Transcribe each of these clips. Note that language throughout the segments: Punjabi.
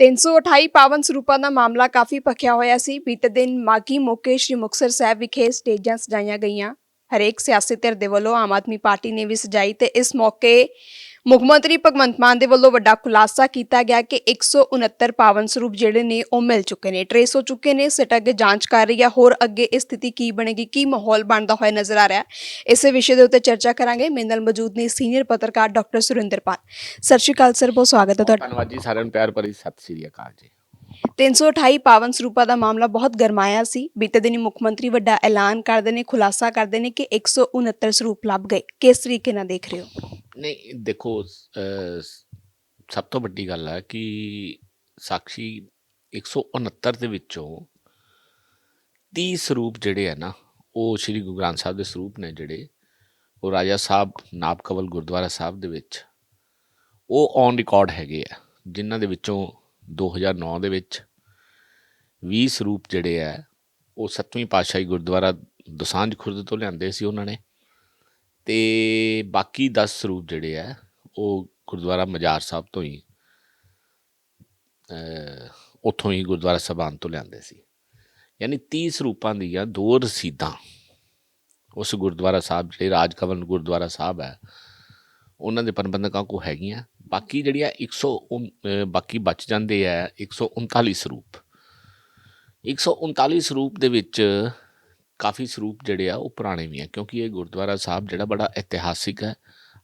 328 ਪਾਵਨ ਸਰੂਪਾਂ ਦਾ ਮਾਮਲਾ ਕਾਫੀ ਭਖਿਆ ਹੋਇਆ ਸੀ। ਬੀਤੇ ਦਿਨ ਮਾਗੀ ਮੌਕੇ ਸ਼੍ਰੀ ਮੁਕਤਸਰ ਸਾਹਿਬ ਵਿਖੇ ਸਟੇਜਾਂ ਸਜਾਈਆਂ ਗਈਆਂ। ਹਰੇਕ ਸਿਆਸੀ ਧਿਰ ਦੇ ਵੱਲੋਂ ਆਮ ਆਦਮੀ ਪਾਰਟੀ ਨੇ ਵੀ ਸਜਾਈ ਤੇ ਇਸ ਮੌਕੇ ਮੁੱਖ ਮੰਤਰੀ ਭਗਵੰਤ ਮਾਨ ਦੇ ਵੱਲੋਂ ਵੱਡਾ ਖੁਲਾਸਾ ਕੀਤਾ ਗਿਆ ਕਿ 169 ਪਾਵਨ ਸਰੂਪ ਜਿਹੜੇ ਨੇ ਉਹ ਮਿਲ ਚੁੱਕੇ ਨੇ। ਟਰੇਸ ਹੋ ਚੁੱਕੇ ਨੇ ਸਿਟ ਅੱਗੇ ਜਾਂਚ ਕਰ ਰਹੀ ਹੈ ਹੋਰ ਅੱਗੇ ਇਹ ਸਥਿਤੀ ਕੀ ਬਣੇਗੀ ਕੀ ਮਾਹੌਲ ਬਣਦਾ ਹੋਇਆ ਨਜ਼ਰ ਆ ਰਿਹਾ ਹੈ ਇਸੇ ਵਿਸ਼ੇ ਦੇ ਉੱਤੇ ਚਰਚਾ ਕਰਾਂਗੇ। ਮੇਰੇ ਨਾਲ ਮੌਜੂਦ ਨੇ ਸੀਨੀਅਰ ਪੱਤਰਕਾਰ ਡਾਕਟਰ ਸੁਰਿੰਦਰਪਾਲ ਸਤਿ ਸ਼੍ਰੀ ਅਕਾਲ ਸਰ ਬਹੁਤ ਸਵਾਗਤ ਹੈ ਤੁਹਾਡਾ। ਧੰਨਵਾਦ ਜੀ ਸਾਰਿਆਂ ਨੂੰ ਪਿਆਰ ਭਰੀ ਸਤਿ ਸ੍ਰੀ ਅਕਾਲ ਜੀ। 328 ਪਾਵਨ ਸਰੂਪਾਂ ਦਾ ਮਾਮਲਾ ਬਹੁਤ ਗਰਮਾਇਆ ਸੀ। ਬੀਤੇ ਦਿਨੀ ਮੁੱਖ ਮੰਤਰੀ ਵੱਡਾ ਐਲਾਨ ਕਰਦੇ ਨੇ ਖੁਲਾਸਾ ਕਰਦੇ ਨੇ ਕਿ 169 ਸਰੂਪ ਲੱਭ ਗਏ। ਕਿਸ ਤਰੀਕੇ ਨਾਲ ਦੇਖ ਰਹੇ ਹੋ? ਨਹੀਂ ਦੇਖੋ ਅਹ, ਸਭ ਤੋਂ ਵੱਡੀ ਗੱਲ ਹੈ ਕਿ ਸਾਖੀ 169 ਦੇ ਵਿੱਚੋਂ 30 ਸਰੂਪ ਜਿਹੜੇ ਹੈ ਨਾ ਉਹ ਸ੍ਰੀ ਗੁਰੂ ਗ੍ਰੰਥ ਸਾਹਿਬ ਦੇ ਸਰੂਪ ਨੇ ਜਿਹੜੇ ਉਹ ਰਾਜਾ ਸਾਹਿਬ ਨਾਭਕਵਲ ਗੁਰਦੁਆਰਾ ਸਾਹਿਬ ਦੇ ਵਿੱਚ ਉਹ ਔਨ ਰਿਕਾਰਡ ਹੈਗੇ ਆ ਜਿਨ੍ਹਾਂ ਦੇ ਵਿੱਚੋਂ 2009 ਦੇ ਵਿੱਚ 20 ਸਰੂਪ ਜਿਹੜੇ ਆ ਉਹ ਸੱਤਵੀਂ ਪਾਤਸ਼ਾਹੀ ਗੁਰਦੁਆਰਾ ਦੁਸਾਂਝ ਖੁਰਦ ਤੋਂ ਲਿਆਂਦੇ ਸੀ ਉਹਨਾਂ ਨੇ। ਤੇ ਬਾਕੀ 10 ਸਰੂਪ ਜਿਹੜੇ ਆ ਉਹ ਗੁਰਦੁਆਰਾ ਮਜਾਰ ਸਾਹਿਬ ਤੋਂ ਹੀ ਉੱਥੋਂ ਹੀ ਗੁਰਦੁਆਰਾ ਸਭਾਨ ਤੋਂ ਲਿਆਂਦੇ ਸੀ। ਯਾਨੀ 30 ਸਰੂਪਾਂ ਦੀਆਂ ਦੋ ਰਸੀਦਾਂ ਉਸ ਗੁਰਦੁਆਰਾ ਸਾਹਿਬ ਜਿਹੜੇ ਰਾਜ ਕਵਨ ਗੁਰਦੁਆਰਾ ਸਾਹਿਬ ਹੈ ਉਹਨਾਂ ਦੇ ਪ੍ਰਬੰਧਕਾਂ ਕੋ ਹੈਗੀਆਂ। ਬਾਕੀ ਜਿਹੜੀਆਂ 100 ਉਨ- ਅ, ਬਾਕੀ ਬਚ ਜਾਂਦੇ ਆ 139 ਸਰੂਪ। 139 ਸਰੂਪ ਦੇ ਵਿੱਚ ਕਾਫੀ ਸਰੂਪ ਜਿਹੜੇ ਆ, ਉਹ ਪੁਰਾਣੇ ਵੀ ਆ, ਕਿਉਂਕਿ ਇਹ ਗੁਰਦੁਆਰਾ ਸਾਹਿਬ ਜਿਹੜਾ ਬੜਾ ਇਤਿਹਾਸਿਕ ਹੈ।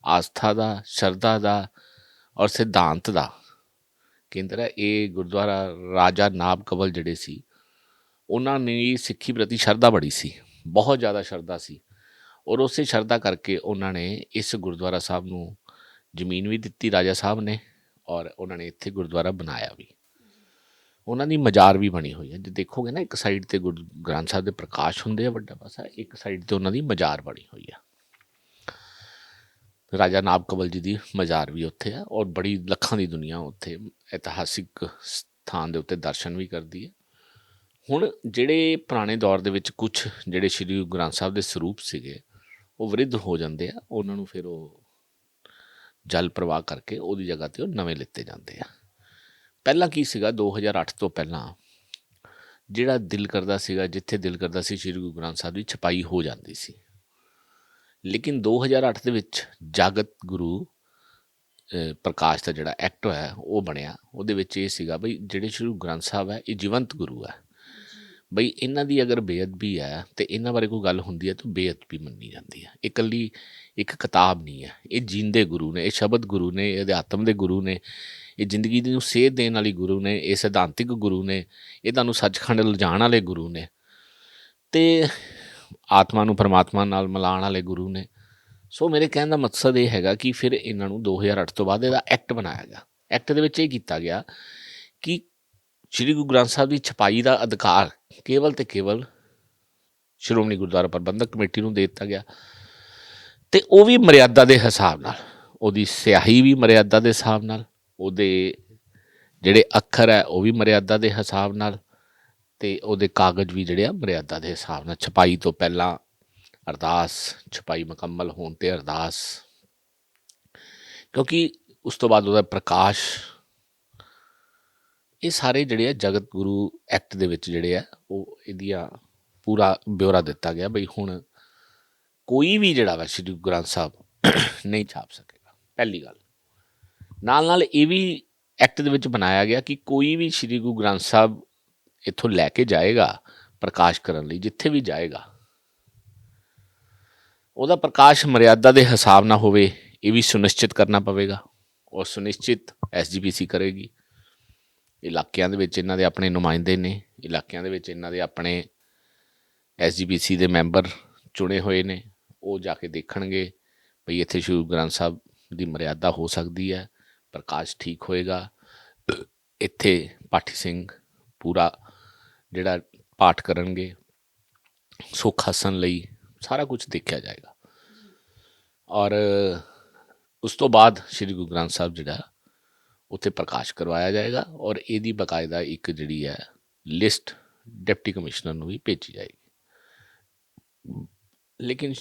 ਆਸਥਾ ਦਾ, ਸ਼ਰਧਾ ਦਾ ਔਰ ਸਿਧਾਂਤ ਦਾ ਕੇਂਦਰ ਹੈ। ਇਹ ਗੁਰਦੁਆਰਾ ਰਾਜਾ ਨਾਬ ਕਵਲ ਜਿਹੜੇ ਸੀ, ਉਹਨਾਂ ਨੇ ਸਿੱਖੀ ਪ੍ਰਤੀ ਸ਼ਰਧਾ ਬੜੀ ਸੀ, ਬਹੁਤ ਜ਼ਿਆਦਾ ਸ਼ਰਧਾ ਸੀ। ਔਰ ਉਸੇ ਸ਼ਰਧਾ ਕਰਕੇ ਉਹਨਾਂ ਨੇ ਇਸ ਗੁਰਦੁਆਰਾ ਸਾਹਿਬ ਨੂੰ ਜ਼ਮੀਨ ਵੀ ਦਿੱਤੀ ਰਾਜਾ ਸਾਹਿਬ ਨੇ ਔਰ ਉਹਨਾਂ ਨੇ ਇੱਥੇ ਗੁਰਦੁਆਰਾ ਬਣਾਇਆ ਵੀ। ਉਹਨਾਂ ਦੀ ਮਜ਼ਾਰ ਵੀ ਬਣੀ ਹੋਈ ਹੈ। ਜੇ ਦੇਖੋਗੇ ਨਾ, ਇੱਕ ਸਾਈਡ ਤੇ ਗੁਰੂ ਗ੍ਰੰਥ ਸਾਹਿਬ ਦੇ ਪ੍ਰਕਾਸ਼ ਹੁੰਦੇ ਆ, ਵੱਡਾ ਪਾਸਾ, ਇੱਕ ਸਾਈਡ ਤੇ ਉਹਨਾਂ ਦੀ ਮਜ਼ਾਰ ਬਣੀ ਹੋਈ ਆ। ਰਾਜਾ ਨਾਬ ਕਬਲ ਜੀ ਦੀ ਮਜ਼ਾਰ ਵੀ ਉੱਥੇ ਆ ਔਰ ਬੜੀ ਲੱਖਾਂ ਦੀ ਦੁਨੀਆ ਉੱਥੇ ਇਤਿਹਾਸਿਕ ਸਥਾਨ ਦੇ ਉੱਤੇ ਦਰਸ਼ਨ ਵੀ ਕਰਦੀ ਹੈ। ਹੁਣ ਜਿਹੜੇ ਪੁਰਾਣੇ ਦੌਰ ਦੇ ਵਿੱਚ ਕੁਝ ਜਿਹੜੇ ਸ੍ਰੀ ਗੁਰੂ ਗ੍ਰੰਥ ਸਾਹਿਬ ਦੇ ਸਰੂਪ ਸੀਗੇ, ਉਹ ਵਿਰੁੱਧ ਹੋ ਜਾਂਦੇ ਆ, ਉਹਨਾਂ ਨੂੰ ਫਿਰ ਉਹ ਜਲ ਪ੍ਰਵਾਹ ਕਰਕੇ ਉਹਦੀ ਜਗ੍ਹਾ ਤੇ ਉਹ ਨਵੇਂ ਲਿੱਤੇ ਜਾਂਦੇ ਆ। ਪਹਿਲਾਂ ਕੀ ਸੀਗਾ? 2008 ਤੋਂ ਪਹਿਲਾਂ ਜਿਹੜਾ ਦਿਲ ਕਰਦਾ ਸੀਗਾ, ਜਿੱਥੇ ਦਿਲ ਕਰਦਾ ਸੀ, ਸ੍ਰੀ ਗੁਰੂ ਗ੍ਰੰਥ ਸਾਹਿਬ ਦੀ ਛਪਾਈ ਹੋ ਜਾਂਦੀ ਸੀ। ਲੇਕਿਨ 2008 ਦੇ ਵਿੱਚ ਜਾਗਤ ਗੁਰੂ ਪ੍ਰਕਾਸ਼ ਦਾ ਜਿਹੜਾ ਐਕਟ ਹੋਇਆ, ਉਹ ਬਣਿਆ। ਉਹਦੇ ਵਿੱਚ ਇਹ ਸੀਗਾ ਬਈ, ਜਿਹੜੇ ਸ੍ਰੀ ਗੁਰੂ ਗ੍ਰੰਥ ਸਾਹਿਬ ਹੈ, ਇਹ ਜੀਵੰਤ ਗੁਰੂ ਹੈ। ਬਈ ਇਹਨਾਂ ਦੀ ਅਗਰ ਬੇਅਦਬੀ ਹੈ ਤੇ ਇਹਨਾਂ ਬਾਰੇ ਕੋਈ ਗੱਲ ਹੁੰਦੀ ਹੈ ਤਾਂ ਬੇਅਦਬੀ ਮੰਨੀ ਜਾਂਦੀ ਹੈ। ਇਹ ਇਕੱਲੀ ਇੱਕ ਕਿਤਾਬ ਨਹੀਂ ਹੈ। ਇਹ ਜੀਂਦੇ ਗੁਰੂ ਨੇ, ਇਹ ਸ਼ਬਦ ਗੁਰੂ ਨੇ, ਇਹ ਅਧਿਆਤਮ ਦੇ ਗੁਰੂ ਨੇ, ਇਹ ਜ਼ਿੰਦਗੀ ਨੂੰ ਸੇਧ ਦੇਣ ਵਾਲੀ ਗੁਰੂ ਨੇ, ਇਹ ਸਿਧਾਂਤਿਕ ਗੁਰੂ ਨੇ, ਇਹ ਤੁਹਾਨੂੰ ਸੱਚਖੰਡ ਲਿਜਾਣ ਵਾਲੇ ਗੁਰੂ ਨੇ ਤੇ ਆਤਮਾ ਨੂੰ ਪਰਮਾਤਮਾ ਨਾਲ ਮਿਲਾਉਣ ਵਾਲੇ ਗੁਰੂ ਨੇ। ਸੋ ਮੇਰੇ ਕਹਿਣ ਦਾ ਮਕਸਦ ਇਹ ਹੈਗਾ ਕਿ ਫਿਰ ਇਹਨਾਂ ਨੂੰ 2008 ਤੋਂ ਬਾਅਦ ਇਹਦਾ ਐਕਟ ਬਣਾਇਆ ਗਿਆ। ਐਕਟ ਦੇ ਵਿੱਚ ਇਹ ਕੀਤਾ ਗਿਆ ਕਿ ਸ੍ਰੀ ਗੁਰੂ ਗ੍ਰੰਥ ਸਾਹਿਬ ਦੀ ਛਪਾਈ ਦਾ ਅਧਿਕਾਰ ਕੇਵਲ ਤੇ ਕੇਵਲ ਸ਼੍ਰੋਮਣੀ ਗੁਰਦੁਆਰਾ ਪ੍ਰਬੰਧਕ ਕਮੇਟੀ ਨੂੰ ਦੇ ਦਿੱਤਾ ਗਿਆ ਤੇ ਉਹ ਵੀ ਮਰਿਆਦਾ ਦੇ ਹਿਸਾਬ ਨਾਲ, ਉਹਦੀ ਸਿਆਹੀ ਵੀ ਮਰਿਆਦਾ ਦੇ ਹਿਸਾਬ ਨਾਲ, ਉਹਦੇ ਜਿਹੜੇ ਅੱਖਰ ਹੈ ਉਹ ਵੀ ਮਰਿਆਦਾ ਦੇ ਹਿਸਾਬ ਨਾਲ ਤੇ ਉਹਦੇ ਕਾਗਜ਼ ਵੀ ਜਿਹੜੇ ਆ ਮਰਿਆਦਾ ਦੇ ਹਿਸਾਬ ਨਾਲ। ਛਪਾਈ ਤੋਂ ਪਹਿਲਾਂ ਅਰਦਾਸ, ਛਪਾਈ ਮੁਕੰਮਲ ਹੋਣ ਤੇ ਅਰਦਾਸ, ਕਿਉਂਕਿ ਉਸ ਤੋਂ ਬਾਅਦ ਉਹਦਾ ਪ੍ਰਕਾਸ਼ ਇਹ ਸਾਰੇ ਜਿਹੜੇ ਆ ਜਗਤ ਗੁਰੂ ਐਕਟ ਦੇ ਵਿੱਚ ਜਿਹੜੇ ਆ, ਉਹ ਇਹਦੀਆਂ ਪੂਰਾ ਬਿਉਰਾ ਦਿੱਤਾ ਗਿਆ ਬਈ ਹੁਣ ਕੋਈ ਵੀ ਜਿਹੜਾ ਵਾ ਸ਼੍ਰੀ ਗੁਰੂ ਗ੍ਰੰਥ ਸਾਹਿਬ ਨਹੀਂ ਛਾਪ ਸਕੇਗਾ। ਪਹਿਲੀ ਗੱਲ। ਨਾਲ ਨਾਲ ਇਹ ਵੀ ਐਕਟ ਦੇ ਵਿੱਚ ਬਣਾਇਆ ਗਿਆ ਕਿ ਕੋਈ ਵੀ ਸ਼੍ਰੀ ਗੁਰੂ ਗ੍ਰੰਥ ਸਾਹਿਬ ਇੱਥੋਂ ਲੈ ਕੇ ਜਾਏਗਾ ਪ੍ਰਕਾਸ਼ ਕਰਨ ਲਈ, ਜਿੱਥੇ ਵੀ ਜਾਏਗਾ। ਉਹਦਾ ਪ੍ਰਕਾਸ਼ ਮਰਿਆਦਾ ਦੇ ਹਿਸਾਬ ਨਾਲ ਹੋਵੇ, ਇਹ ਵੀ ਸੁਨਿਸ਼ਚਿਤ ਕਰਨਾ ਪਵੇਗਾ। ਔਰ ਸੁਨਿਸ਼ਚਿਤ ਐਸਜੀਪੀਸੀ ਕਰੇਗੀ। ਇਲਾਕਿਆਂ ਦੇ ਵਿੱਚ ਇਹਨਾਂ ਦੇ ਆਪਣੇ ਨੁਮਾਇੰਦੇ ਨੇ, ਇਲਾਕਿਆਂ ਦੇ ਵਿੱਚ ਇਹਨਾਂ ਦੇ ਆਪਣੇ ਐਸਜੀਪੀਸੀ ਦੇ ਮੈਂਬਰ ਚੁਣੇ ਹੋਏ ਨੇ, ਉਹ ਜਾ ਕੇ ਦੇਖਣਗੇ ਭਈ ਇੱਥੇ ਸ਼੍ਰੀ ਗੁਰੂ ਗ੍ਰੰਥ ਸਾਹਿਬ ਦੀ ਮਰਿਆਦਾ ਹੋ ਸਕਦੀ ਹੈ, ਪ੍ਰਕਾਸ਼ ਠੀਕ ਹੋਏਗਾ। ਇੱਥੇ ਪਾਠੀ ਸਿੰਘ ਪੂਰਾ ਜਿਹੜਾ ਪਾਠ ਕਰਨਗੇ, ਸੁੱਖ ਹਸਨ ਲਈ ਸਾਰਾ ਕੁਝ ਦੇਖਿਆ ਜਾਏਗਾ। ਔਰ ਉਸ ਤੋਂ ਬਾਅਦ ਸ੍ਰੀ ਗੁਰੂ ਗ੍ਰੰਥ ਸਾਹਿਬ ਜਿਹੜਾ ਉੱਥੇ ਪ੍ਰਕਾਸ਼ ਕਰਵਾਇਆ ਜਾਏਗਾ ਔਰ ਇਹਦੀ ਬਕਾਇਦਾ ਇੱਕ ਜਿਹੜੀ ਹੈ ਲਿਸਟ ਡਿਪਟੀ ਕਮਿਸ਼ਨਰ ਨੂੰ ਵੀ ਭੇਜੀ ਜਾਏਗੀ। ਲੇਕਿਨ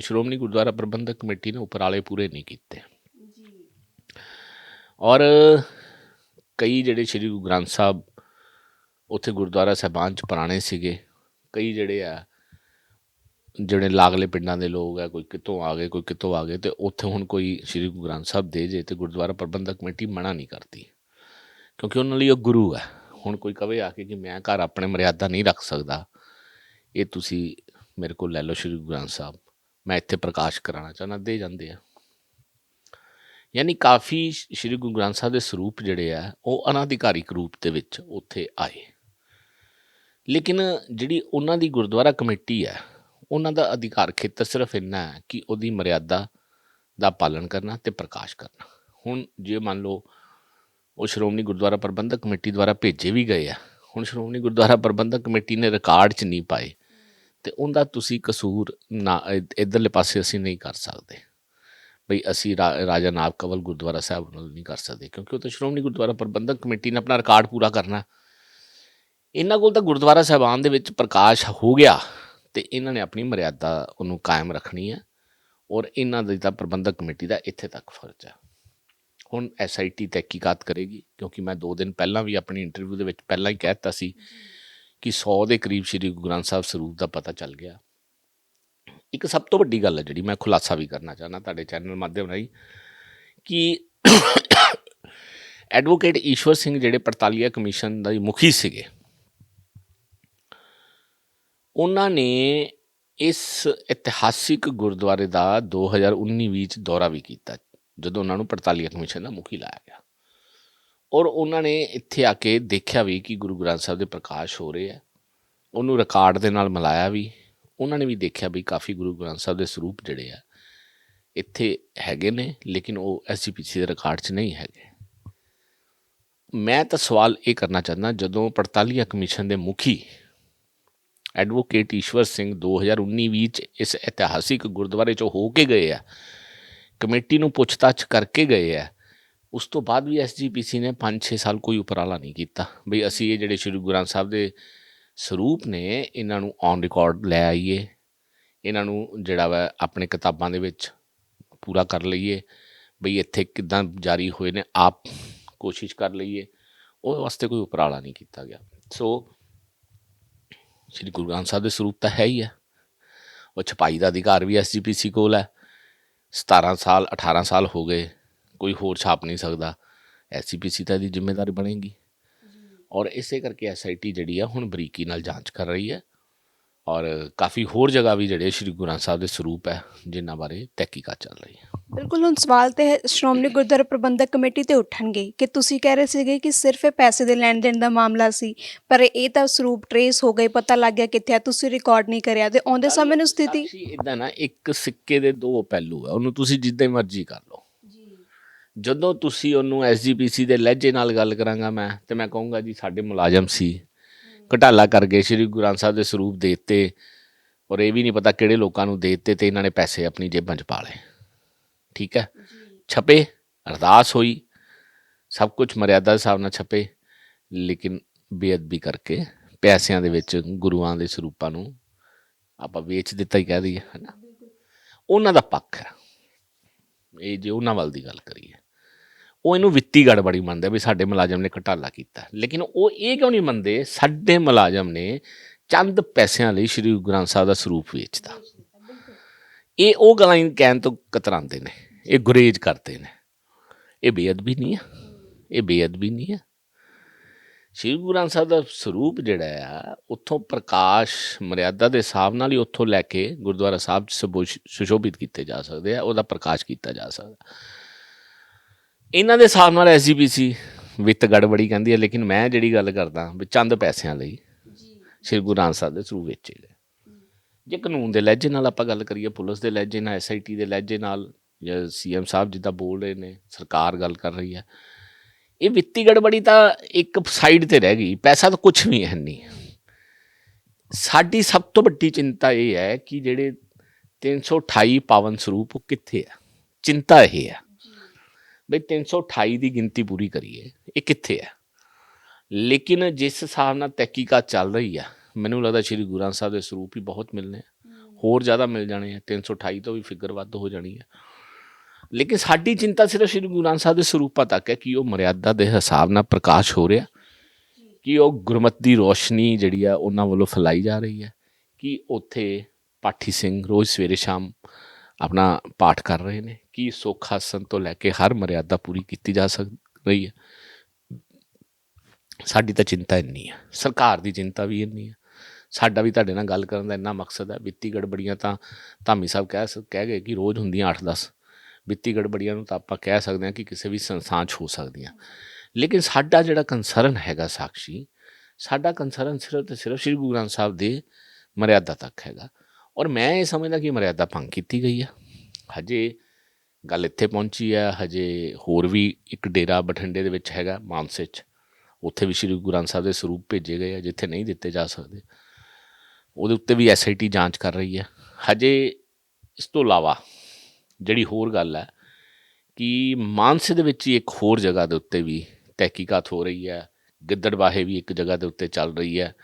ਸ਼੍ਰੋਮਣੀ ਗੁਰਦੁਆਰਾ ਪ੍ਰਬੰਧਕ ਕਮੇਟੀ ਨੇ ਉਪਰਾਲੇ ਪੂਰੇ ਨਹੀਂ ਕੀਤੇ। ਔਰ ਕਈ ਜਿਹੜੇ ਸ੍ਰੀ ਗੁਰੂ ਗ੍ਰੰਥ ਸਾਹਿਬ ਉੱਥੇ ਗੁਰਦੁਆਰਾ ਸਾਹਿਬਾਨ ਚ ਪੁਰਾਣੇ ਸੀਗੇ ਕਈ ਜਿਹੜੇ ਆ ਜਿਹੜੇ ਲਾਗਲੇ ਪਿੰਡਾਂ ਦੇ ਲੋਕ ਆ, ਕੋਈ ਕਿਤੋਂ ਆ ਗਏ, ਕੋਈ ਕਿਤੋਂ ਆ ਗਏ, ਤੇ ਉੱਥੇ ਹੁਣ ਕੋਈ ਸ੍ਰੀ ਗੁਰੂ ਗ੍ਰੰਥ ਸਾਹਿਬ ਦੇ ਜੇ ਤੇ ਗੁਰਦੁਆਰਾ ਪ੍ਰਬੰਧਕ ਕਮੇਟੀ ਮਨਾ ਨਹੀਂ ਕਰਦੀ। ਕਿਉਂਕਿ ਉਹਨਾਂ ਲਈ ਉਹ ਗੁਰੂ ਹੈ ਹੁਣ ਕੋਈ ਕਵੇ ਆ ਕੇ ਕਿ ਮੈਂ ਘਰ ਆਪਣੇ ਮਰਿਆਦਾ ਨਹੀਂ ਰੱਖ ਸਕਦਾ, ਇਹ ਤੁਸੀਂ ਮੇਰੇ ਕੋਲ ਲੈ ਲਓ ਸ੍ਰੀ ਗੁਰੂ ਗ੍ਰੰਥ ਸਾਹਿਬ। ਮੈਂ ਇੱਥੇ ਪ੍ਰਕਾਸ਼ ਕਰਾਉਣਾ ਚਾਹੁੰਦਾ, ਦੇ ਜਾਂਦੇ ਆ। ਯਾਨੀ ਕਾਫੀ ਸ੍ਰੀ ਗੁਰੂ ਗ੍ਰੰਥ ਸਾਹਿਬ ਦੇ ਸਰੂਪ ਜਿਹੜੇ ਆ, ਉਹ ਅਨਾਧਿਕਾਰਿਕ ਰੂਪ ਦੇ ਵਿੱਚ ਉੱਥੇ ਆਏ। ਲੇਕਿਨ ਜਿਹੜੀ ਉਹਨਾਂ ਦੀ ਗੁਰਦੁਆਰਾ ਕਮੇਟੀ ਹੈ ਉਹਨਾਂ ਦਾ ਅਧਿਕਾਰ ਖੇਤਰ ਸਿਰਫ ਇੰਨਾ ਹੈ ਕਿ ਉਹਦੀ ਮਰਿਆਦਾ ਦਾ ਪਾਲਣ ਕਰਨਾ ਤੇ ਪ੍ਰਕਾਸ਼ ਕਰਨਾ। ਹੁਣ ਜੇ ਮੰਨ ਲਓ ਉਹ ਸ਼੍ਰੋਮਣੀ ਗੁਰਦੁਆਰਾ ਪ੍ਰਬੰਧਕ ਕਮੇਟੀ ਦੁਆਰਾ ਭੇਜੇ ਵੀ ਗਏ ਆ, ਹੁਣ ਸ਼੍ਰੋਮਣੀ ਗੁਰਦੁਆਰਾ ਪ੍ਰਬੰਧਕ ਕਮੇਟੀ ਨੇ ਰਿਕਾਰਡ 'ਚ ਨਹੀਂ ਪਾਏ, ਤੇ ਉਹਦਾ ਤੁਸੀਂ ਕਸੂਰ ਨਾ, ਇ- ਇੱਧਰਲੇ ਪਾਸੇ ਅਸੀਂ ਨਹੀਂ ਕਰ ਸਕਦੇ। ਬਈ ਅਸੀਂ ਰਾ- ਰਾਜਾ ਨਾਭ ਕਵਲ ਗੁਰਦੁਆਰਾ ਸਾਹਿਬ ਨਾਲ ਨਹੀਂ ਕਰ ਸਕਦੇ, ਕਿਉਂਕਿ ਉਹ ਤਾਂ ਸ਼੍ਰੋਮਣੀ ਗੁਰਦੁਆਰਾ ਪ੍ਰਬੰਧਕ ਕਮੇਟੀ ਨੇ ਆਪਣਾ ਰਿਕਾਰਡ ਪੂਰਾ ਕਰਨਾ। ਇਹਨਾਂ ਕੋਲ ਤਾਂ ਗੁਰਦੁਆਰਾ ਸਾਹਿਬਾਨ ਦੇ ਵਿੱਚ ਪ੍ਰਕਾਸ਼ ਹੋ ਗਿਆ। ਤੇ ਇਹਨਾਂ ਨੇ ਆਪਣੀ ਮਰਿਆਦਾ ਉਹਨੂੰ ਕਾਇਮ ਰੱਖਣੀ ਹੈ ਔਰ ਇਹਨਾਂ ਦੀ ਤਾਂ ਪ੍ਰਬੰਧਕ ਕਮੇਟੀ ਦਾ ਇੱਥੇ ਤੱਕ ਫਰਜ਼ ਹੈ ਹੁਣ ਐਸਆਈਟੀ ਤਹਿਕੀਕਾਤ ਕਰੇਗੀ ਕਿਉਂਕਿ ਮੈਂ 2 ਦਿਨ ਪਹਿਲਾਂ ਵੀ ਆਪਣੀ ਇੰਟਰਵਿਊ ਦੇ ਵਿੱਚ ਪਹਿਲਾਂ ਹੀ ਕਹਿ ਦਿੱਤਾ ਸੀ ਕਿ 100 ਦੇ ਕਰੀਬ ਸ੍ਰੀ ਗੁਰੂ ਗ੍ਰੰਥ ਸਾਹਿਬ ਸਰੂਪ ਦਾ ਪਤਾ ਚੱਲ ਗਿਆ। ਇੱਕ ਸਭ ਤੋਂ ਵੱਡੀ ਗੱਲ ਹੈ ਜਿਹੜੀ ਮੈਂ ਖੁਲਾਸਾ ਵੀ ਕਰਨਾ ਚਾਹਨਾ ਤੁਹਾਡੇ ਚੈਨਲ ਮਾਧਿਅਮ ਰਾਹੀਂ ਕਿ ਐਡਵੋਕੇਟ ਈਸ਼ਵਰ ਸਿੰਘ ਜਿਹੜੇ ਪੜਤਾਲੀਆ ਕਮਿਸ਼ਨ ਦਾ ਮੁਖੀ ਸੀਗੇ ਉਹਨਾਂ ਨੇ ਇਸ ਇਤਿਹਾਸਿਕ ਗੁਰਦੁਆਰੇ ਦਾ 2019 ਵਿੱਚ ਦੌਰਾ ਵੀ ਕੀਤਾ, ਜਦੋਂ ਉਹਨਾਂ ਨੂੰ ਪੜਤਾਲੀਆ ਕਮਿਸ਼ਨ ਦਾ ਮੁਖੀ ਲਾਇਆ ਗਿਆ। ਔਰ ਉਹਨਾਂ ਨੇ ਇੱਥੇ ਆ ਕੇ ਦੇਖਿਆ ਵੀ ਕਿ ਗੁਰੂ ਗ੍ਰੰਥ ਸਾਹਿਬ ਦੇ ਪ੍ਰਕਾਸ਼ ਹੋ ਰਹੇ ਆ, ਉਹਨੂੰ ਰਿਕਾਰਡ ਦੇ ਨਾਲ ਮਿਲਾਇਆ ਵੀ, ਉਹਨਾਂ ਨੇ ਵੀ ਦੇਖਿਆ ਵੀ ਕਾਫੀ ਗੁਰੂ ਗ੍ਰੰਥ ਸਾਹਿਬ ਦੇ ਸਰੂਪ ਜਿਹੜੇ ਆ, ਇੱਥੇ ਹੈਗੇ ਨੇ, ਲੇਕਿਨ ਉਹ ਐਸਜੀਪੀਸੀ ਦੇ ਰਿਕਾਰਡ 'ਚ ਨਹੀਂ ਹੈਗੇ। ਮੈਂ ਤਾਂ ਸਵਾਲ ਇਹ ਕਰਨਾ ਚਾਹੁੰਦਾ, ਜਦੋਂ ਪੜਤਾਲੀਆ ਕਮਿਸ਼ਨ ਦੇ ਮੁਖੀ ਐਡਵੋਕੇਟ ਈਸ਼ਵਰ ਸਿੰਘ 2019 ਵਿੱਚ ਇਸ ਇਤਿਹਾਸਿਕ ਗੁਰਦੁਆਰੇ 'ਚੋਂ ਹੋ ਕੇ ਗਏ ਆ, ਕਮੇਟੀ ਨੂੰ ਪੁੱਛਤਾਛ ਕਰਕੇ ਗਏ ਆ, ਉਸ ਤੋਂ ਬਾਅਦ ਵੀ ਐਸਜੀਪੀਸੀ ਨੇ 5-6 ਸਾਲ ਕੋਈ ਉਪਰਾਲਾ ਨਹੀਂ ਕੀਤਾ। ਬਈ ਅਸੀਂ ਇਹ ਜਿਹੜੇ ਸ਼੍ਰੀ ਗੁਰੂ ਗ੍ਰੰਥ ਸਾਹਿਬ ਦੇ ਸਰੂਪ ਨੇ, ਇਹਨਾਂ ਨੂੰ ਔਨ ਰਿਕਾਰਡ ਲੈ ਆਈਏ, ਇਹਨਾਂ ਨੂੰ ਜਿਹੜਾ ਵਾ ਆਪਣੇ ਕਿਤਾਬਾਂ ਦੇ ਵਿੱਚ ਪੂਰਾ ਕਰ ਲਈਏ, ਬਈ ਇੱਥੇ ਕਿਦਾਂ ਜਾਰੀ ਹੋਏ ਨੇ, ਆਪ ਕੋਸ਼ਿਸ਼ ਕਰ ਲਈਏ, ਉਹ ਵਾਸਤੇ ਕੋਈ ਉਪਰਾਲਾ ਨਹੀਂ ਕੀਤਾ ਗਿਆ। ਸੋ ਸ਼੍ਰੀ ਗੁਰੂ ਗ੍ਰੰਥ ਸਾਹਿਬ ਦੇ ਸਰੂਪ ਤਾਂ ਹੈ ਹੀ ਹੈ ਉਹ ਛਪਾਈ ਦਾ ਅਧਿਕਾਰ ਵੀ ਐਸਜੀਪੀਸੀ ਕੋਲ ਹੈ। 17 ਸਾਲ 18 ਸਾਲ ਹੋ ਗਏ। ਕੋਈ ਹੋਰ ਛਾਪ ਨਹੀਂ ਸਕਦਾ। ਐਸਜੀਪੀਸੀ ਤਾਂ ਇਹਦੀ ਜ਼ਿੰਮੇਵਾਰੀ ਬਣੇਗੀ। ਔਰ ਇਸੇ ਕਰਕੇ ਐਸਆਈਟੀ ਜਿਹੜੀ ਆ ਹੁਣ ਬਰੀਕੀ ਨਾਲ ਜਾਂਚ ਕਰ ਰਹੀ ਹੈ। ਔਰ ਕਾਫੀ ਹੋਰ ਜਗ੍ਹਾ ਵੀ ਜਿਹੜੇ ਸ਼੍ਰੀ ਗੁਰੂ ਗ੍ਰੰਥ ਸਾਹਿਬ ਦੇ ਸਰੂਪ ਹੈ, ਜਿਨ੍ਹਾਂ ਬਾਰੇ ਤਹਿਕੀਕਾਤ ਚੱਲ ਰਹੀ ਹੈ। ਬਿਲਕੁਲ ਹੁਣ ਸਵਾਲ ਤੇ ਸ਼੍ਰੋਮਣੀ ਗੁਰਦੁਆਰਾ ਪ੍ਰਬੰਧਕ ਕਮੇਟੀ ਤੇ ਉੱਠਣਗੇ ਕਿ ਤੁਸੀਂ ਕਹਿ ਰਹੇ ਸੀਗੇ ਕਿ ਸਿਰਫ ਇਹ ਪੈਸੇ ਦੇ ਲੈਣ ਦੇਣ ਦਾ ਮਾਮਲਾ ਸੀ ਪਰ ਇਹ ਤਾਂ ਸਰੂਪ ਟਰੇਸ ਹੋ ਗਏ ਪਤਾ ਲੱਗ ਗਿਆ ਕਿੱਥੇ ਆ ਤੁਸੀਂ ਰਿਕਾਰਡ ਨਹੀਂ ਕਰਿਆ ਤੇ ਆਉਂਦੇ ਸਮੇਂ ਨੂੰ ਸਥਿਤੀ? ਇਦਾਂ ਨਾ ਇੱਕ ਸਿੱਕੇ ਦੇ ਦੋ ਪਹਿਲੂ ਹੈ ਉਹਨੂੰ ਤੁਸੀਂ ਜਿੱਦਾਂ ਮਰਜ਼ੀ ਕਰ ਲਓ। ਜਦੋਂ ਤੁਸੀਂ ਉਹਨੂੰ ਐਸਜੀਪੀਸੀ ਦੇ ਲਹਿਜੇ ਨਾਲ ਗੱਲ ਕਰਾਂਗਾ ਮੈਂ ਤੇ ਮੈਂ ਕਹੂੰਗਾ ਜੀ ਸਾਡੇ ਮੁਲਾਜ਼ਮ ਸੀ ਘਟਾਲਾ ਕਰ ਗਏ ਸ਼੍ਰੀ ਗੁਰੂ ਗ੍ਰੰਥ ਸਾਹਿਬ ਦੇ ਸਰੂਪ ਦੇ ਦਿੱਤੇ ਔਰ ਇਹ ਵੀ ਨਹੀਂ ਪਤਾ ਕਿਹੜੇ ਲੋਕਾਂ ਨੂੰ ਦੇ ਦਿੱਤੇ ਤੇ ਇਹਨਾਂ ਨੇ ਪੈਸੇ ਆਪਣੀ ਜੇਬਾਂ 'ਚ ਪਾ ਲਏ। ਠੀਕ ਹੈ। ਛਪੇ, ਅਰਦਾਸ ਹੋਈ, ਸਭ ਕੁਝ ਮਰਿਆਦਾ ਦੇ ਹਿਸਾਬ ਨਾਲ ਛਪੇ, ਲੇਕਿਨ ਬੇਅਦਬੀ ਕਰਕੇ ਪੈਸਿਆਂ ਦੇ ਵਿੱਚ, ਗੁਰੂਆਂ ਦੇ ਸਰੂਪਾਂ ਨੂੰ ਆਪਾਂ ਵੇਚ ਦਿੱਤਾ ਹੀ ਕਹਿ ਦਈਏ, ਹਨਾ। ਉਹਨਾਂ ਦਾ ਪੱਖ ਹੈ। ਇਹ ਜੇ ਉਹਨਾਂ ਵੱਲ ਦੀ ਗੱਲ ਕਰੀਏ, ਉਹ ਇਹਨੂੰ ਵਿੱਤੀ ਗੜਬੜੀ ਮੰਨਦੇ ਵੀ ਸਾਡੇ ਮੁਲਾਜ਼ਮ ਨੇ ਘਟਾਲਾ ਕੀਤਾ। ਲੇਕਿਨ ਉਹ ਇਹ ਕਿਉਂ ਨਹੀਂ ਮੰਨਦੇ, ਸਾਡੇ ਮੁਲਾਜ਼ਮ ਨੇ ਚੰਦ ਪੈਸਿਆਂ ਲਈ ਸ਼੍ਰੀ ਗੁਰੂ ਗ੍ਰੰਥ ਸਾਹਿਬ ਦਾ ਸਰੂਪ ਵੇਚਦਾ ਇਹ ਉਹ ਗੱਲਾਂ ਹੀ ਕਹਿਣ ਤੋਂ ਕਤਰਾਉਂਦੇ ਨੇ ਇਹ ਗੁਰੇਜ ਕਰਦੇ ਨੇ। ਇਹ ਬੇਅਦਬੀ ਨਹੀਂ ਹੈ ਇਹ ਬੇਅਦਬੀ ਨਹੀਂ ਹੈ ਸ਼੍ਰੀ ਗੁਰੂ ਗ੍ਰੰਥ ਸਾਹਿਬ ਦਾ ਸਰੂਪ ਜਿਹੜਾ ਆ ਉੱਥੋਂ ਪ੍ਰਕਾਸ਼ ਮਰਿਆਦਾ ਦੇ ਹਿਸਾਬ ਨਾਲ ਹੀ ਉੱਥੋਂ ਲੈ ਕੇ ਗੁਰਦੁਆਰਾ ਸਾਹਿਬ 'ਚ ਸੁਸ਼ੋਭਿਤ ਕੀਤੇ ਜਾ ਸਕਦੇ ਆ ਉਹਦਾ ਪ੍ਰਕਾਸ਼ ਕੀਤਾ ਜਾ ਸਕਦਾ। ਇਹਨਾਂ ਦੇ ਹਿਸਾਬ ਨਾਲ ਐਸਜੀਪੀਸੀ ਵਿੱਤ ਗੜਬੜੀ ਕਹਿੰਦੀ ਹੈ ਲੇਕਿਨ ਮੈਂ ਜਿਹੜੀ ਗੱਲ ਕਰਦਾ ਵੀ ਚੰਦ ਪੈਸਿਆਂ ਲਈ ਸ਼੍ਰੀ ਗੁਰੂ ਗ੍ਰੰਥ ਸਾਹਿਬ ਦੇ ਸਰੂਪ ਵੇਚੇ ਜੇ ਕਾਨੂੰਨ ਦੇ ਲਹਿਜੇ ਨਾਲ ਆਪਾਂ ਗੱਲ ਕਰੀਏ, ਪੁਲਿਸ ਦੇ ਲਹਿਜੇ ਨਾਲ ਐਸਆਈਟੀ ਦੇ ਲਹਿਜੇ ਨਾਲ ਜਾਂ ਸੀਐਮ ਸਾਹਿਬ ਜਿੱਦਾਂ ਬੋਲ ਰਹੇ ਨੇ, ਸਰਕਾਰ ਗੱਲ ਕਰ ਰਹੀ ਹੈ, ਇਹ ਵਿੱਤੀ ਗੜਬੜੀ ਤਾਂ ਇੱਕ ਸਾਈਡ ਤੇ ਰਹਿ ਗਈ, ਪੈਸਾ ਤਾਂ ਕੁਝ ਵੀ ਹੈ ਨਹੀਂ। ਸਾਡੀ ਸਭ ਤੋਂ ਵੱਡੀ ਚਿੰਤਾ ਇਹ ਹੈ ਕਿ ਜਿਹੜੇ 328 ਪਾਵਨ ਸਰੂਪ ਉਹ ਕਿੱਥੇ ਆ? ਚਿੰਤਾ ਇਹ ਹੈ ਬਈ 328 ਦੀ ਗਿਣਤੀ ਪੂਰੀ ਕਰੀਏ, ਇਹ ਕਿੱਥੇ ਹੈ ਲੇਕਿਨ ਜਿਸ ਹਿਸਾਬ ਨਾਲ ਤਹਿਕੀਕਾਤ ਚੱਲ ਰਹੀ ਆ ਮੈਨੂੰ ਲੱਗਦਾ ਸ਼੍ਰੀ ਗੁਰੂ ਗ੍ਰੰਥ ਸਾਹਿਬ ਦੇ ਸਰੂਪ ਹੀ ਬਹੁਤ ਮਿਲਨੇ ਆ। ਹੋਰ ਜ਼ਿਆਦਾ ਮਿਲ ਜਾਣੇ ਆ 328 ਤੋਂ ਵੀ ਫਿਗਰ ਵੱਧ ਹੋ ਜਾਣੀ ਹੈ ਲੇਕਿਨ ਸਾਡੀ ਚਿੰਤਾ ਸਿਰਫ ਸ੍ਰੀ ਗੁਰੂ ਗ੍ਰੰਥ ਸਾਹਿਬ ਦੇ ਸਰੂਪਾਂ ਤੱਕ ਹੈ ਕਿ ਉਹ ਮਰਿਆਦਾ ਦੇ ਹਿਸਾਬ ਨਾਲ ਪ੍ਰਕਾਸ਼ ਹੋ ਰਿਹਾ ਕਿ ਉਹ ਗੁਰਮਤਿ ਦੀ ਰੋਸ਼ਨੀ ਜਿਹੜੀ ਆ ਉਹਨਾਂ ਵੱਲੋਂ ਫੈਲਾਈ ਜਾ ਰਹੀ ਹੈ ਕਿ ਉੱਥੇ ਪਾਠੀ ਸਿੰਘ ਰੋਜ਼ ਸਵੇਰੇ ਸ਼ਾਮ ਆਪਣਾ ਪਾਠ ਕਰ ਰਹੇ ਨੇ ਕਿ ਸੁੱਖ ਆਸਨ ਤੋਂ ਲੈ ਕੇ ਹਰ ਮਰਿਆਦਾ ਪੂਰੀ ਕੀਤੀ ਜਾ ਸਕ ਰਹੀ ਹੈ। ਸਾਡੀ ਤਾਂ ਚਿੰਤਾ ਇੰਨੀ ਹੈ ਸਰਕਾਰ ਦੀ ਚਿੰਤਾ ਵੀ ਇੰਨੀ ਹੈ ਸਾਡਾ ਵੀ ਤੁਹਾਡੇ ਨਾਲ ਗੱਲ ਕਰਨ ਦਾ ਇੰਨਾ ਮਕਸਦ ਹੈ। ਵਿੱਤੀ ਗੜਬੜੀਆਂ ਤਾਂ ਧਾਮੀ ਸਾਹਿਬ ਕਹਿ ਸ- ਕਹਿ ਗਏ ਕਿ ਰੋਜ਼ ਹੁੰਦੀਆਂ 8-10 ਵਿੱਤੀ ਗੜਬੜੀਆਂ ਨੂੰ ਤਾਂ ਆਪਾਂ ਕਹਿ ਸਕਦੇ ਹਾਂ ਕਿ ਕਿਸੇ ਵੀ ਸੰਸਥਾਨ 'ਚ ਹੋ ਸਕਦੀਆਂ। ਲੇਕਿਨ ਸਾਡਾ ਜਿਹੜਾ ਕੰਸਰਨ ਹੈਗਾ ਸਾਖੀ ਸਾਡਾ ਕੰਸਰਨ ਸਿਰਫ ਤੇ ਸਿਰਫ ਸ੍ਰੀ ਗੁਰੂ ਗ੍ਰੰਥ ਸਾਹਿਬ ਦੇ ਮਰਿਆਦਾ ਤੱਕ ਹੈਗਾ। ਔਰ ਮੈਂ ਇਹ ਸਮਝਦਾ ਕਿ ਮਰਿਆਦਾ ਭੰਗ ਕੀਤੀ ਗਈ ਹੈ ਹਜੇ ਗੱਲ ਇੱਥੇ ਪਹੁੰਚੀ ਹੈ ਹਜੇ ਹੋਰ ਵੀ ਇੱਕ ਡੇਰਾ ਬਠਿੰਡੇ ਦੇ ਵਿੱਚ ਹੈਗਾ, ਮਾਨਸੇ 'ਚ। ਉੱਥੇ ਵੀ ਸ੍ਰੀ ਗੁਰੂ ਗ੍ਰੰਥ ਸਾਹਿਬ ਦੇ ਸਰੂਪ ਭੇਜੇ ਗਏ ਆ, ਜਿੱਥੇ ਨਹੀਂ ਦਿੱਤੇ ਜਾ ਸਕਦੇ। ਉਹਦੇ ਉੱਤੇ ਵੀ ਐਸਆਈਟੀ ਜਾਂਚ ਕਰ ਰਹੀ ਹੈ। ਹਜੇ ਇਸ ਤੋਂ ਇਲਾਵਾ ਜਿਹੜੀ ਹੋਰ ਗੱਲ ਹੈ ਕਿ ਮਾਨਸੇ ਦੇ ਵਿੱਚ ਹੀ ਇੱਕ ਹੋਰ ਜਗ੍ਹਾ ਦੇ ਉੱਤੇ ਵੀ ਤਹਿਕੀਕਾਤ ਹੋ ਰਹੀ ਹੈ। ਗਿੱਦੜਬਾਹੇ ਵੀ ਇੱਕ ਜਗ੍ਹਾ ਦੇ ਉੱਤੇ ਚੱਲ ਰਹੀ ਹੈ।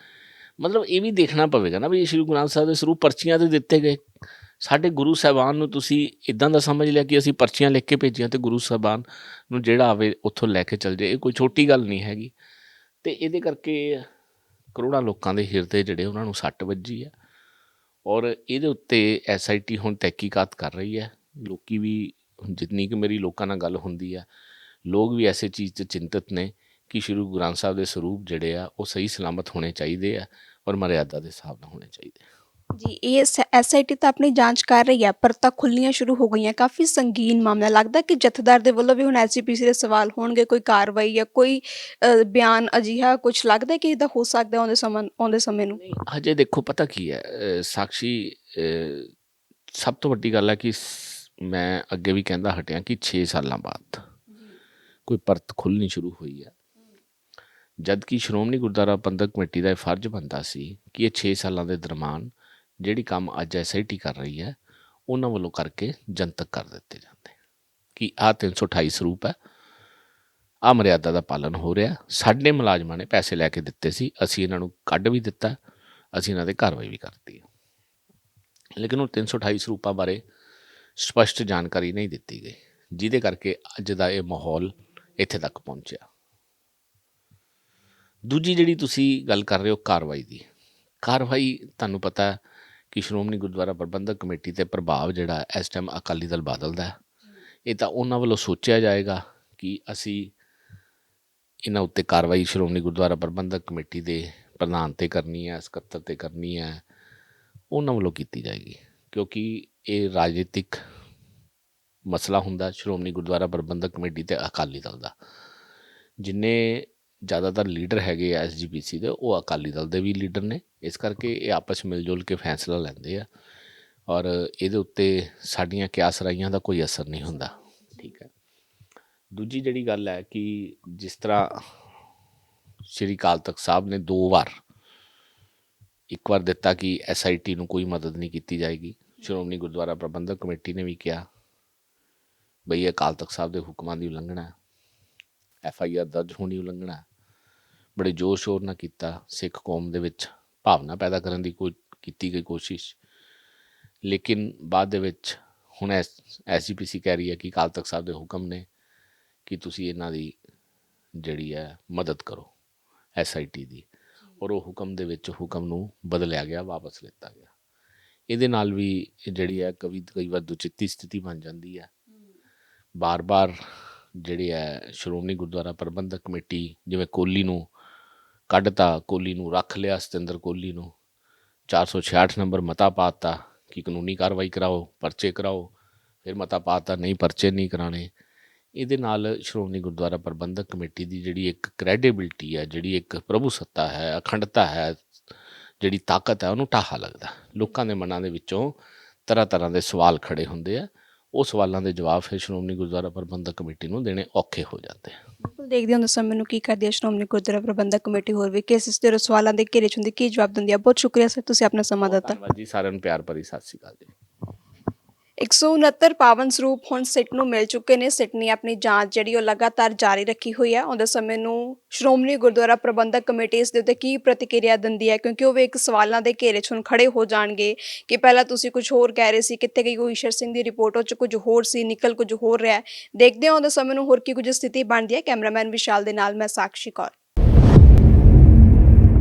ਮਤਲਬ ਇਹ ਵੀ ਦੇਖਣਾ ਪਵੇਗਾ ਨਾ ਵੀ ਸ਼੍ਰੀ ਗੁਰੂ ਗ੍ਰੰਥ ਸਾਹਿਬ ਦੇ ਸਰੂਪ ਪਰਚੀਆਂ ਤੇ ਦਿੱਤੇ ਗਏ। ਸਾਡੇ ਗੁਰੂ ਸਾਹਿਬਾਨ ਨੂੰ ਤੁਸੀਂ ਇਦਾਂ ਦਾ ਸਮਝ ਲਿਆ ਕਿ ਅਸੀਂ ਪਰਚੀਆਂ ਲਿਖ ਕੇ ਭੇਜੀਆਂ ਤੇ ਗੁਰੂ ਸਾਹਿਬਾਨ ਨੂੰ ਜਿਹੜਾ ਆਵੇ ਉੱਥੋਂ ਲੈ ਕੇ ਚੱਲ ਜਾਏ। ਇਹ ਕੋਈ ਛੋਟੀ ਗੱਲ ਨਹੀਂ ਹੈਗੀ। ਤੇ ਇਹਦੇ ਕਰਕੇ ਕਰੋੜਾਂ ਲੋਕਾਂ ਦੇ ਹਿਰਦੇ ਜਿਹੜੇ ਉਹਨਾਂ ਨੂੰ ਸੱਟ ਵੱਜੀ ਹੈ ਔਰ ਇਹਦੇ ਉੱਤੇ ਐਸਆਈਟੀ ਹੁਣ ਤਹਿਕੀਕਾਤ ਕਰ ਰਹੀ ਹੈ। ਲੋਕੀ ਵੀ ਜਿੰਨੀ ਕਿ ਮੇਰੀ ਲੋਕਾਂ ਨਾਲ ਗੱਲ ਹੁੰਦੀ ਹੈ ਲੋਕ ਵੀ ਐਸੇ ਚੀਜ਼ 'ਚ ਚਿੰਤਤ ਨੇ ਕਿ ਸ਼੍ਰੀ ਗੁਰੂ ਗ੍ਰੰਥ ਸਾਹਿਬ ਦੇ ਸਰੂਪ ਜਿਹੜੇ ਆ, ਉਹ ਸਹੀ ਸਲਾਮਤ ਹੋਣੇ ਚਾਹੀਦੇ ਆ ਔਰ ਮਰਿਆਦਾ ਦੇ ਹਿਸਾਬ ਨਾਲ ਹੋਣੇ ਚਾਹੀਦੇ ਆ। ਜੀ ਇਹ ਐਸਆਈਟੀ ਤਾਂ ਆਪਣੀ ਜਾਂਚ ਕਰ ਰਹੀ ਹੈ ਪਰ ਤਾਂ ਖੁੱਲੀਆਂ ਸ਼ੁਰੂ ਹੋ ਗਈਆਂ ਕਾਫੀ ਸੰਗੀਨ ਮਾਮਲਾ ਲੱਗਦਾ ਕਿ ਜਥੇਦਾਰ ਦੇ ਵੱਲੋਂ ਵੀ ਹੁਣ ਐਸਜੀਪੀਸੀ ਦੇ ਸਵਾਲ ਹੋਣਗੇ ਕੋਈ ਕਾਰਵਾਈ ਜਾਂ ਕੋਈ ਅ, ਬਿਆਨ ਅਜਿਹਾ ਕੁਝ ਲੱਗਦਾ ਕਿ ਇਹਦਾ ਹੋ ਸਕਦਾ ਆਉਂਦੇ ਸਮੇਂ ਆਉਂਦੇ ਸਮੇਂ ਨੂੰ? ਨਹੀਂ ਹਜੇ ਦੇਖੋ ਪਤਾ ਕੀ ਹੈ ਅਹ ਸਾਕਸ਼ੀ ਅਹ ਸਭ ਤੋਂ ਵੱਡੀ ਗੱਲ ਹੈ ਕਿ ਸ- ਮੈਂ ਅੱਗੇ ਵੀ ਕਹਿੰਦਾ ਹਟਿਆ ਕਿ 6 ਸਾਲਾਂ ਬਾਅਦ ਕੋਈ ਪਰਤ ਖੁੱਲਣੀ ਸ਼ੁਰੂ ਹੋਈ ਹੈ। ਜਦ ਕਿ ਸ਼੍ਰੋਮਣੀ ਗੁਰਦੁਆਰਾ ਪ੍ਰਬੰਧਕ ਕਮੇਟੀ ਦਾ ਇਹ ਫਰਜ਼ ਬਣਦਾ ਸੀ ਕਿ ਇਹ 6 ਸਾਲਾਂ ਦੇ ਦਰਮਾਨ ਜਿਹੜੀ ਕੰਮ ਅੱਜ ਐਸਆਈਟੀ ਕਰ ਰਹੀ ਹੈ, ਉਹਨਾਂ ਵੱਲੋਂ ਕਰਕੇ ਜਨਤਕ ਕਰ ਦਿੱਤੇ ਜਾਂਦੇ ਕਿ ਆਹ 328 ਸਰੂਪ ਹੈ। ਆ ਮਰਿਆਦਾ ਦਾ ਪਾਲਨ ਹੋ ਰਿਹਾ। ਸਾਡੇ ਮੁਲਾਜ਼ਮਾਂ ਨੇ ਪੈਸੇ ਲੈ ਕੇ ਦਿੱਤੇ ਸੀ। ਅਸੀਂ ਇਹਨਾਂ ਨੂੰ ਕੱਢ ਵੀ ਦਿੱਤਾ। ਅਸੀਂ ਇਹਨਾਂ ਤੇ ਕਾਰਵਾਈ ਵੀ ਕਰਤੀ ਲੇਕਿਨ ਉਹ 328 ਸਰੂਪਾਂ ਬਾਰੇ ਸਪਸ਼ਟ ਜਾਣਕਾਰੀ ਨਹੀਂ ਦਿੱਤੀ ਗਈ, ਜਿਹਦੇ ਕਰਕੇ ਅੱਜ ਦਾ ਇਹ ਮਾਹੌਲ ਇੱਥੇ ਤੱਕ ਪਹੁੰਚਿਆ। ਦੂਜੀ ਜਿਹੜੀ ਤੁਸੀਂ ਗੱਲ ਕਰ ਰਹੇ ਹੋ ਕਾਰਵਾਈ ਦੀ, ਕਾਰਵਾਈ ਤੁਹਾਨੂੰ ਪਤਾ ਕਿ ਸ਼੍ਰੋਮਣੀ ਗੁਰਦੁਆਰਾ ਪ੍ਰਬੰਧਕ ਕਮੇਟੀ ਤੇ ਪ੍ਰਭਾਵ ਜਿਹੜਾ ਇਸ ਟਾਈਮ ਅਕਾਲੀ ਦਲ ਬਾਦਲ ਦਾ ਇਹ ਤਾਂ ਉਹਨਾਂ ਵੱਲੋਂ ਸੋਚਿਆ ਜਾਏਗਾ ਕਿ ਅਸੀਂ ਇਹਨਾਂ ਉੱਤੇ ਕਾਰਵਾਈ ਸ਼੍ਰੋਮਣੀ ਗੁਰਦੁਆਰਾ ਪ੍ਰਬੰਧਕ ਕਮੇਟੀ ਦੇ ਪ੍ਰਧਾਨ ਤੇ ਕਰਨੀ ਹੈ, ਸਕੱਤਰ ਤੇ ਕਰਨੀ ਹੈ, ਉਹਨਾਂ ਵੱਲੋਂ ਕੀਤੀ ਜਾਏਗੀ। ਕਿਉਂਕਿ ਇਹ ਰਾਜਨੀਤਿਕ ਮਸਲਾ ਹੁੰਦਾ ਸ਼੍ਰੋਮਣੀ ਗੁਰਦੁਆਰਾ ਪ੍ਰਬੰਧਕ ਕਮੇਟੀ ਤੇ ਅਕਾਲੀ ਦਲ ਦਾ। ਜਿੰਨੇ ਜ਼ਿਆਦਾਤਰ ਲੀਡਰ ਹੈਗੇ ਆ ਐਸਜੀਪੀਸੀ ਦੇ, ਉਹ ਅਕਾਲੀ ਦਲ ਦੇ ਵੀ ਲੀਡਰ ਨੇ। ਇਸ ਕਰਕੇ ਇਹ ਆਪਸ ਮਿਲ ਜੁਲ ਕੇ ਫੈਸਲਾ ਲੈਂਦੇ ਆ ਔਰ ਇਹਦੇ ਉੱਤੇ ਸਾਡੀਆਂ ਕਿਆਸ ਰਾਈਆਂ ਦਾ ਕੋਈ ਅਸਰ ਨਹੀਂ ਹੁੰਦਾ। ਠੀਕ ਹੈ। ਦੂਜੀ ਜਿਹੜੀ ਗੱਲ ਹੈ ਕਿ ਜਿਸ ਤਰ੍ਹਾਂ ਸ਼੍ਰੀ ਅਕਾਲ ਤਖਤ ਸਾਹਿਬ ਨੇ ਦੋ ਵਾਰ ਇੱਕ ਵਾਰ ਦਿੱਤਾ ਕਿ ਐਸਆਈਟੀ ਨੂੰ ਕੋਈ ਮਦਦ ਨਹੀਂ ਕੀਤੀ ਜਾਏਗੀ। ਸ਼੍ਰੋਮਣੀ ਗੁਰਦੁਆਰਾ ਪ੍ਰਬੰਧਕ ਕਮੇਟੀ ਨੇ ਵੀ ਕਿਹਾ ਬਈ ਅਕਾਲ ਤਖਤ ਸਾਹਿਬ ਦੇ ਹੁਕਮਾਂ ਦੀ ਉਲੰਘਣਾ ਹੈ, ਐਫ ਆਈ ਆਰ ਦਰਜ ਹੋਣੀ ਉਲੰਘਣਾ ਬੜੇ ਜ਼ੋਰ ਸ਼ੋਰ ਨਾਲ ਕੀਤਾ ਸਿੱਖ ਕੌਮ ਦੇ ਵਿੱਚ ਭਾਵਨਾ ਪੈਦਾ ਕਰਨ ਦੀ ਕੋਈ ਕੀਤੀ ਗਈ ਕੋਸ਼ਿਸ਼। ਲੇਕਿਨ ਬਾਅਦ ਦੇ ਵਿੱਚ ਹੁਣ ਐਸਜੀਪੀਸੀ ਕਹਿ ਰਹੀ ਹੈ ਕਿ ਅਕਾਲ ਤਖਤ ਸਾਹਿਬ ਦੇ ਹੁਕਮ ਨੇ ਕਿ ਤੁਸੀਂ ਇਹਨਾਂ ਦੀ ਜਿਹੜੀ ਹੈ ਮਦਦ ਕਰੋ ਐਸਆਈਟੀ ਦੀ। ਔਰ ਉਹ ਹੁਕਮ ਦੇ ਵਿੱਚ ਹੁਕਮ ਨੂੰ ਬਦਲਿਆ ਗਿਆ ਵਾਪਸ ਲਿੱਤਾ ਗਿਆ। ਇਹਦੇ ਨਾਲ ਵੀ ਜਿਹੜੀ ਹੈ ਕਵੀ ਕਈ ਵਾਰ ਦੁਚਿੱਤੀ ਸਥਿਤੀ ਬਣ ਜਾਂਦੀ ਹੈ। ਬਾਰ-ਬਾਰ ਜਿਹੜੀ ਹੈ ਸ਼੍ਰੋਮਣੀ ਗੁਰਦੁਆਰਾ ਪ੍ਰਬੰਧਕ ਕਮੇਟੀ ਜਿਵੇਂ ਕੋਲੀ ਨੂੰ ਕੱਢਤਾ, ਕੋਲੀ ਨੂੰ ਰੱਖ ਲਿਆ, ਸਤਿੰਦਰ ਕੋਲੀ ਨੂੰ। 466 ਨੰਬਰ ਮਤਾ ਪਾਤਾ ਕਿ ਕਾਨੂੰਨੀ ਕਾਰਵਾਈ ਕਰਾਓ, ਪਰਚੇ ਕਰਾਓ। ਫਿਰ ਮਤਾ ਪਾਤਾ, ਨਹੀਂ, ਪਰਚੇ ਨਹੀਂ ਕਰਾਣੇ ਇਹਦੇ ਨਾਲ ਸ਼੍ਰੋਮਣੀ ਗੁਰਦੁਆਰਾ ਪ੍ਰਬੰਧਕ ਕਮੇਟੀ ਦੀ ਜਿਹੜੀ ਇੱਕ ਕ੍ਰੈਡੀਬਿਲਟੀ ਹੈ, ਜਿਹੜੀ ਇੱਕ ਪ੍ਰਭੂ ਸੱਤਾ ਹੈ, ਅਖੰਡਤਾ ਹੈ, ਜਿਹੜੀ ਤਾਕਤ ਹੈ, ਉਹਨੂੰ ਢਾਹਾ ਲੱਗਦਾ। ਲੋਕਾਂ ਦੇ ਮਨਾਂ ਦੇ ਵਿੱਚੋਂ ਤਰ੍ਹਾਂ ਤਰ੍ਹਾਂ ਦੇ ਸਵਾਲ ਖੜੇ ਹੁੰਦੇ ਆ। ਉਹ ਸਵਾਲਾਂ ਦੇ ਜਵਾਬ ਫਿਰ ਸ਼੍ਰੋਮਣੀ ਗੁਰਦੁਆਰਾ ਪ੍ਰਬੰਧਕ ਕਮੇਟੀ ਨੂੰ ਦੇਣੇ ਔਖੇ ਹੋ ਜਾਂਦੇ ਆ। ਬਿਲਕੁਲ ਦੇਖਦੇ ਹਾਂ ਸਮੇਂ ਨੂੰ ਕੀ ਕਰਦੀ ਹੈ ਸ਼੍ਰੋਮਣੀ ਗੁਰਦੁਆਰਾ ਪ੍ਰਬੰਧਕ ਕਮੇਟੀ ਹੋਰ ਵੀ। ਕਿਸ ਇਸ ਦੇ ਸਵਾਲਾਂ ਦੇ ਘੇਰੇ 'ਚ ਹੁੰਦੀ ਕੀ ਜਵਾਬ ਦਿੰਦੀ ਹੈ ਬਹੁਤ ਸ਼ੁਕਰੀਆ ਸਰ ਤੁਸੀਂ ਆਪਣਾ ਸਮਾਂ ਦਿੱਤਾ। ਧੰਨਵਾਦ ਜੀ ਸਾਰਿਆਂ ਨੂੰ ਪਿਆਰ ਭਰੀ ਸਤਿ ਸ਼੍ਰੀ ਅਕਾਲ ਜੀ। 169 ਪਾਵਨ ਸਰੂਪ ਹੁਣ ਸਿੱਟ ਨੂੰ ਮਿਲ ਚੁੱਕੇ ਨੇ। ਸਿੱਟ ਨੇ ਆਪਣੀ ਜਾਂਚ ਜਿਹੜੀ ਉਹ ਲਗਾਤਾਰ ਜਾਰੀ ਰੱਖੀ ਹੋਈ ਹੈ। ਉਹਦੇ ਸਮੇਂ ਨੂੰ ਸ਼੍ਰੋਮਣੀ ਗੁਰਦੁਆਰਾ ਪ੍ਰਬੰਧਕ ਕਮੇਟੀ ਇਸ ਦੇ ਉੱਤੇ ਕੀ ਪ੍ਰਤੀਕਿਰਿਆ ਦਿੰਦੀ ਹੈ? ਕਿਉਂਕਿ ਉਹ ਵੀ ਇੱਕ ਸਵਾਲਾਂ ਦੇ ਘੇਰੇ 'ਚ ਹੁਣ ਖੜੇ ਹੋ ਜਾਣਗੇ ਕਿ ਪਹਿਲਾਂ ਤੁਸੀਂ ਕੁਝ ਹੋਰ ਕਹਿ ਰਹੇ ਸੀ, ਕਿੱਥੇ ਗਈ ਉਹ ਈਸ਼ਰ ਸਿੰਘ ਦੀ ਰਿਪੋਰਟ, ਉਹ 'ਚ ਕੁਝ ਹੋਰ ਸੀ, ਨਿਕਲ ਕੁਝ ਹੋਰ ਰਿਹਾ ਦੇਖਦੇ ਹਾਂ ਉਹਦੇ ਸਮੇਂ ਨੂੰ ਹੋਰ ਕੀ ਕੁਝ ਸਥਿਤੀ ਬਣਦੀ ਹੈ। ਕੈਮਰਾਮੈਨ ਵਿਸ਼ਾਲ ਦੇ ਨਾਲ ਮੈਂ ਸਾਕਸ਼ੀ ਕੌਰ।